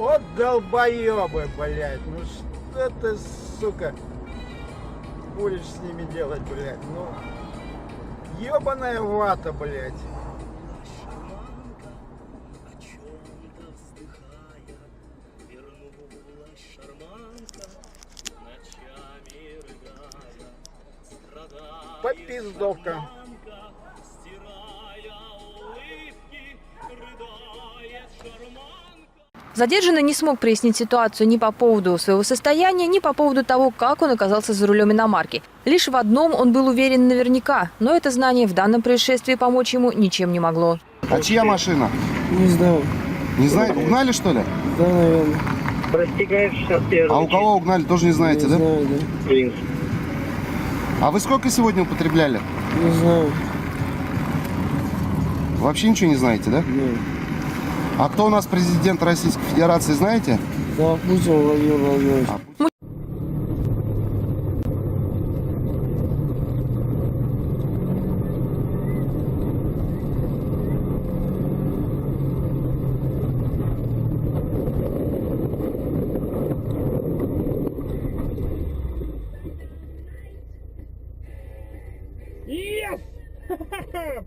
Вот долбоебы, блядь. Ну что ты, сука, будешь с ними делать, блядь? Ну, ебаная вата, блядь. О Задержанный не смог прояснить ситуацию ни по поводу своего состояния, ни по поводу того, как он оказался за рулем иномарки. Лишь в одном он был уверен наверняка, но это знание в данном происшествии помочь ему ничем не могло. А чья машина? Не знаю. Не знаете, угнали что ли? Да, наверное. Простекает 61 А у кого угнали, тоже не знаете, не да? знаю, да. А вы сколько сегодня употребляли? Не знаю. Вообще ничего не знаете, да? Нет. А кто у нас президент Российской Федерации, знаете? Да, Путин Владимир Владимирович. А,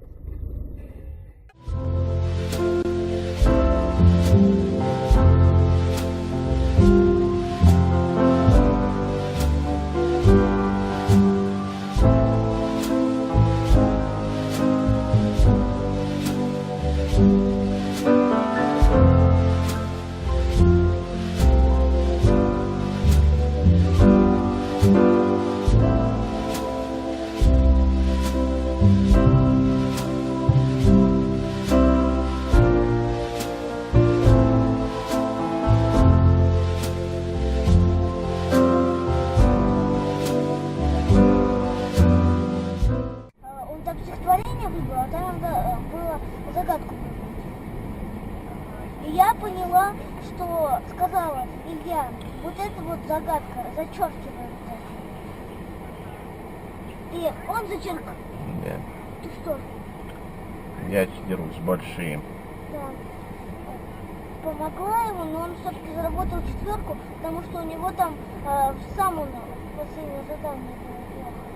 Там стихотворение выбрал, а там надо было загадку. И я поняла, что сказала Илья, вот эта вот загадка зачеркивается. И он зачеркнул. Да, Ты что? я дерусь большим. Да. Помогла ему, но он все-таки заработал четверку, потому что у него там э, в самом последнее задание было плохо.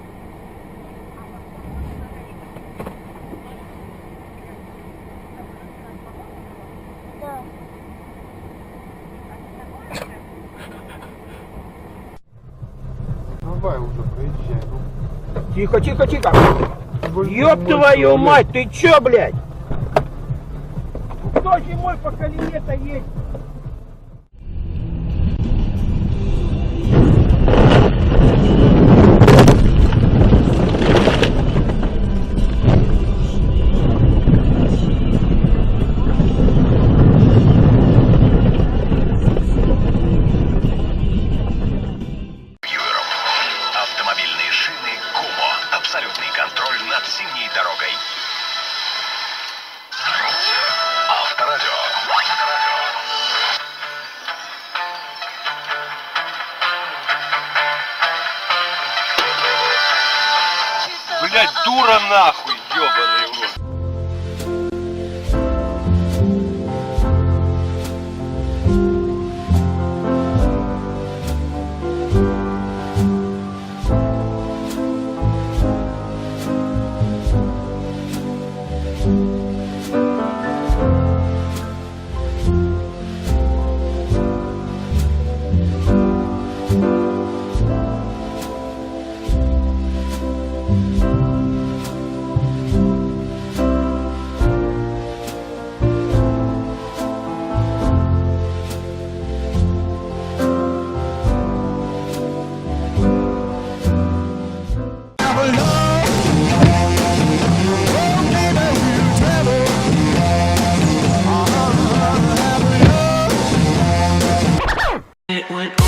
Да. Давай уже, проезжай. ну. Тихо, тихо, тихо. Ёб твою мать, ты чё, блядь? Кто зимой по колее-то едет? Блять, дура нахуй, ебаный в. It went on.